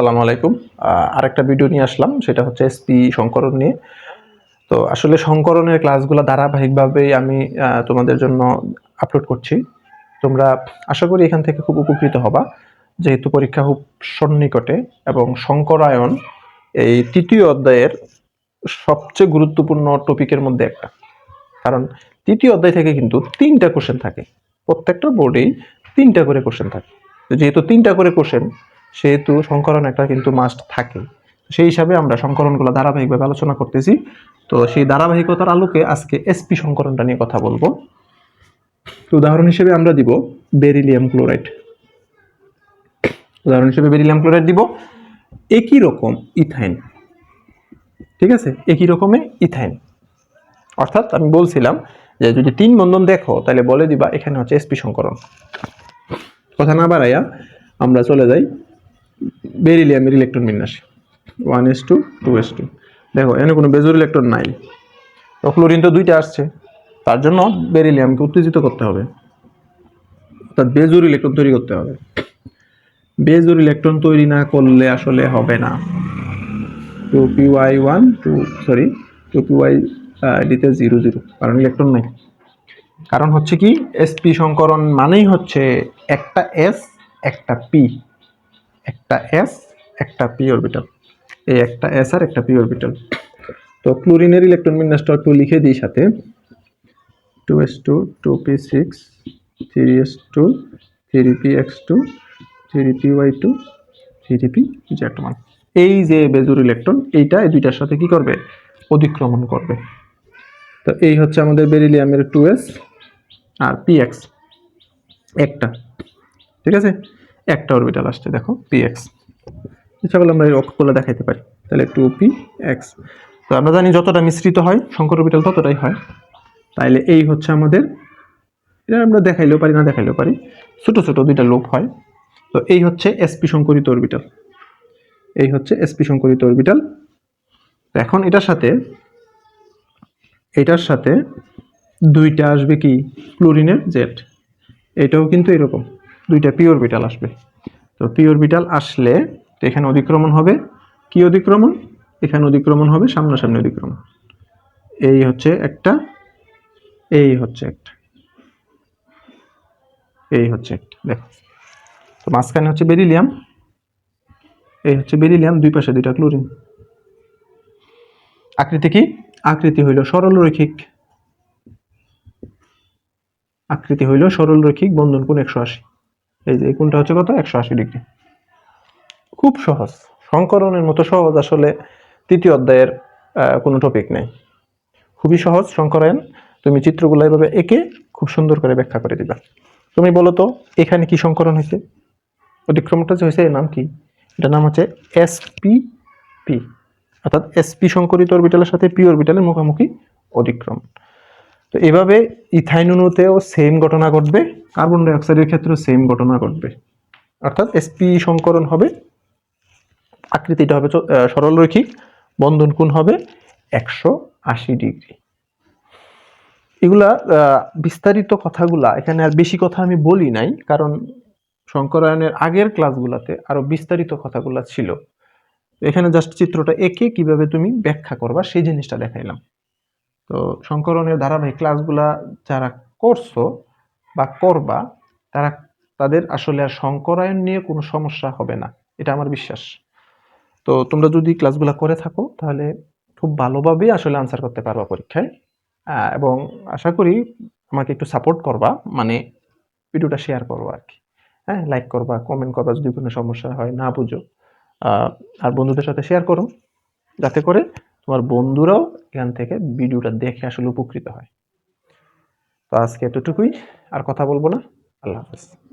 সালাম আলাইকুম। আরেকটা ভিডিও নিয়ে আসলাম, সেটা হচ্ছে এসপি সংকরণ নিয়ে। তো আসলে সংকরণের ক্লাসগুলো ধারাবাহিকভাবেই আমি তোমাদের জন্য আপলোড করছি। তোমরা আশা করি এখান থেকে খুব উপকৃত হবা। যেহেতু পরীক্ষা খুব সন্নিকটে এবং সংকরায়ন এই তৃতীয় অধ্যায়ের সবচেয়ে গুরুত্বপূর্ণ টপিকের মধ্যে একটা। কারণ তৃতীয় অধ্যায় থেকে কিন্তু তিনটা কোশ্চেন থাকে। প্রত্যেকটা বোর্ডেই তিনটা করে কোশ্চেন থাকে। যেহেতু তিনটা করে কোশ্চেন সেহেতু সংকরণ একটা কিন্তু মাস্ট থাকে। সেই হিসাবে আমরা সংকরণগুলো ধারাবাহিকভাবে আলোচনা করতেছি। তো সেই ধারাবাহিকতার আলোকে আজকে এসপি সংকরণটা নিয়ে কথা বলব। তো উদাহরণ হিসেবে আমরা দিব বেরিলিয়াম ক্লোরাইড। উদাহরণ হিসেবে বেরিলিয়াম ক্লোরাইড দিব। একই রকম ইথাইন। ঠিক আছে? একই রকমে ইথাইন। অর্থাৎ আমি বলছিলাম যে যদি তিন বন্ধন দেখো, তাহলে বলে দিবা এখানে হচ্ছে এসপি সংকরণ কথা না বাড়াইয়া আমরা চলে যাই বেরিলিয়ামের ইলেকট্রন বিন্যাসে। One S two two S two দেখো, এখানে কোনো বেজোর ইলেকট্রন নাই। তো ক্লোরিন তো দুইটা আসছে। তার জন্য বেরিলিয়ামকে উত্তেজিত করতে হবে। অর্থাৎ বেজোর ইলেকট্রন তৈরি করতে হবে। বেজোর ইলেকট্রন তৈরি না করলে আসলে হবে না। Two P Y one two sorry two P Y ডিতে জিরো জিরো কারণ ইলেকট্রন নাই। কারণ হচ্ছে কি এসপি সংকরণ মানেই হচ্ছে একটা এস একটা পি একটা এস একটা পি অরবিটাল এই একটা এস আর একটা পি অরবিটাল তো ক্লোরিনের ইলেকট্রন বিন্যাসটা একটু লিখে দিই সাথে। Two S two two P six three S two three P X two three P Y two three P Z one এই যে বেজুর ইলেকট্রন এইটা এই দুইটার সাথে কি করবে? অধিক্রমণ করবে। তো এই হচ্ছে আমাদের বেরিলিয়ামের টু এস আর পি এক্স একটা। ঠিক আছে? একটা অরবিটাল আসছে দেখো পিএক্স ইচ্ছা করলে আমরা এই অক্ষগুলো দেখাইতে পারি। তাহলে টু পি এক্স তো আমরা জানি যতটা মিশ্রিত হয় শঙ্কর অরবিটাল ততটাই হয়। তাইলে এই হচ্ছে আমাদের এটা আমরা দেখাইলেও পারি না দেখাইলেও পারি। ছোটো ছোটো দুইটা লোপ হয়। তো এই হচ্ছে এসপি সংকরিত অরবিটাল এই হচ্ছে এসপি সংকরিত অরবিটাল এখন এটার সাথে এটার সাথে দুইটা আসবে কি? ক্লোরিনের জেট এটাও কিন্তু এরকম। দুইটা পিওর বিটাল আসবে। তো পিওর বিটাল আসলে তো এখানে অধিক্রমণ হবে কি অধিক্রমণ? এখানে অধিক্রমণ হবে সামনাসামনি অধিক্রমণ। এই হচ্ছে একটা, এই হচ্ছে একটা, এই হচ্ছে একটা, দেখো। তো মাঝখানে হচ্ছে বেরিলিয়াম এই হচ্ছে বেরিলিয়াম দুই পাশে দুইটা ক্লোরিন আকৃতি কি? আকৃতি হইল সরলরৈখিক। আকৃতি হইল সরলরৈখিক বন্ধন কোণ একশো আশি। এই যে কোণটা হচ্ছে কত? একশো আশি ডিগ্রি। খুব সহজ। সংকরণের মতো সহজ আসলে তৃতীয় অধ্যায়ের কোনো টপিক নেই। খুবই সহজ সংকরায়ন তুমি চিত্রগুলো এভাবে এঁকে খুব সুন্দর করে ব্যাখ্যা করে দিবা। তুমি বলো তো, এখানে কি সংকরণ হয়েছে? অতিক্রমটা যে হয়েছে এর নাম কি? এটার নাম হচ্ছে এসপি পি অর্থাৎ এসপি সংকরিত অরবিটালের সাথে পি অরবিটালের মুখোমুখি অতিক্রমণ তো এভাবে ইথাইন অণুতেও সেম ঘটনা ঘটবে। কার্বন ডাইঅক্সাইডের ক্ষেত্রে সেম ঘটনা ঘটবে। অর্থাৎ এসপি সংকরণ হবে, আকৃতিটা হবে সরলরৈখিক বন্ধন কোণ হবে একশো আশি ডিগ্রি। এগুলা বিস্তারিত কথাগুলা, এখানে আর বেশি কথা আমি বলি নাই, কারণ শঙ্করায়নের আগের ক্লাসগুলোতে আরও বিস্তারিত কথাগুলা ছিল। এখানে জাস্ট চিত্রটা এঁকে কীভাবে তুমি ব্যাখ্যা করবা, সেই জিনিসটা দেখাইলাম। তো সংকরণের ধারাবাহিক ক্লাসগুলা যারা করছ বা করবা, তারা তাদের আসলে আর সংকরায়ন নিয়ে কোনো সমস্যা হবে না। এটা আমার বিশ্বাস। তো তোমরা যদি ক্লাসগুলো করে থাকো, তাহলে খুব ভালোভাবে আসলে আনসার করতে পারবা পরীক্ষায়। এবং আশা করি আমাকে একটু সাপোর্ট করবা মানে ভিডিওটা শেয়ার করবা আর কি। হ্যাঁ লাইক করবা কমেন্ট করবা যদি কোনো সমস্যা হয়, না বুঝো। আর বন্ধুদের সাথে শেয়ার করো। যাতে করে তোমার বন্ধুরাও এখান থেকে ভিডিওটা দেখে আসলে উপকৃত হয়। তো আজকে এতটুকুই আর কথা বলব না। আল্লাহ হাফেজ।